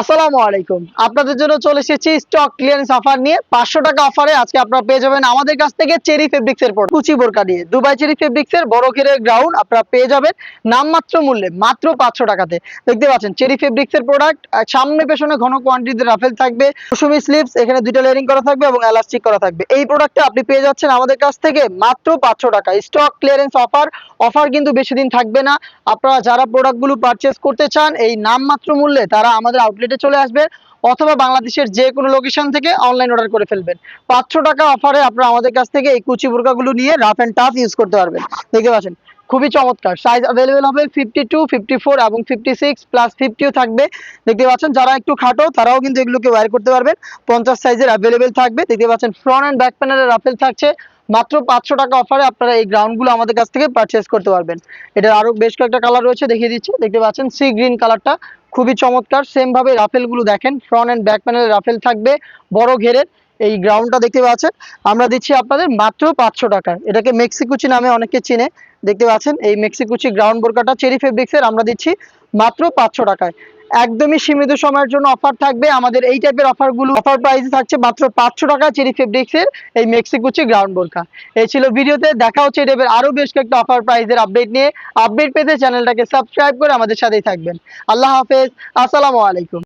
আসসালামু আলাইকুম। আপনাদের জন্য চলে এসেছি স্টক ক্লিয়ারেন্স অফার নিয়ে। পাঁচশো টাকা অফারে আজকে আপনারা পেয়ে যাবেন আমাদের কাছ থেকে চেরি ফেব্রিক্স এর কুচি বোরকা নিয়ে দুবাই চেরি ফেব্রিক্স এর বড় ঘেরের গ্রাউন্ড আপনারা পেয়ে যাবেন নামমাত্র মূল্যে, মাত্র পাঁচশো টাকাতে। দেখতে পাচ্ছেন চেরি ফেব্রিক্স এর প্রোডাক্ট সামনে পেছনে ঘন কোয়ান্টিটিতে রাফেল থাকবে, কুসুমি স্লিভস এখানে দুইটা লেয়ারিং করা থাকবে এবং এলাস্টিক করা থাকবে। এই প্রোডাক্টটা আপনি পেয়ে যাচ্ছেন আমাদের কাছ থেকে মাত্র পাঁচশো টাকা। স্টক ক্লিয়ারেন্স অফার অফার কিন্তু বেশি দিন থাকবে না। আপনারা যারা প্রোডাক্টগুলো পারচেস করতে চান, এই নামমাত্র মূল্যে তারা আমাদের আউটলেটে চলে আসবে, অথবা বাংলাদেশের যে কোনো লোকেশন থেকে অনলাইন অর্ডার করে ফেলবেন। পাঁচশো টাকা অফারে আপনারা আমাদের কাছ থেকে এই কুচি বোরকাগুলো নিয়ে রাফ অ্যান্ড টাফ ইউজ করতে পারবেন। দেখতে পাচ্ছেন, খুবই চমৎকার। সাইজ অ্যাভেলেবেল হবে ফিফটি টু ফিফটি ফোর এবং ফিফটি সিক্স প্লাস ফিফটিও থাকবে। দেখতে পাচ্ছেন, যারা একটু খাটো, তারাও কিন্তু এগুলোকে ওয়্যার করতে পারবেন। পঞ্চাশ সাইজের অ্যাভেলেবেল থাকবে। দেখতে পাচ্ছেন ফ্রন্ট অ্যান্ড ব্যাক প্যানেলের রাফেল থাকছে। মাত্র পাঁচশো টাকা অফারে আপনারা এই গ্রাউন্ডগুলো আমাদের কাছ থেকে পারচেস করতে পারবেন। এটার আরও বেশ কয়েকটা কালার রয়েছে, দেখিয়ে দিচ্ছি। দেখতে পাচ্ছেন সি গ্রিন কালারটা খুবই চমৎকার। সেম ভাবে রাফেলগুলো দেখেন front and back panel ruffle থাকবে, বড় ঘেরের এই গ্রাউন্ডটা দেখতে পাচ্ছেন। আমরা দিচ্ছি আপনাদের মাত্র পাঁচশো টাকা। এটাকে মেক্সিকুচি নামে অনেকে চিনে। দেখতে পাচ্ছেন, এই মেক্সিকুচি গ্রাউন্ড বোরকাটা চেরি ফেব্রিক্সের আমরা দিচ্ছি মাত্র পাঁচশো টাকায়। একদমই সীমিত সময়ের জন্য অফার থাকবে। আমাদের এই টাইপের অফারগুলো অফার প্রাইস থাকছে মাত্র পাঁচশো টাকা চেরি ফেব্রিক্সের এই মেক্সিকুচি গ্রাউন্ড বোরখা এই ছিল ভিডিওতে, দেখা হচ্ছে এই টাইপের আরও বেশ কয়েকটা অফার প্রাইসের আপডেট নিয়ে। আপডেট পেতে চ্যানেলটাকে সাবস্ক্রাইব করে আমাদের সাথেই থাকবেন। আল্লাহ হাফেজ, আসসালামু আলাইকুম।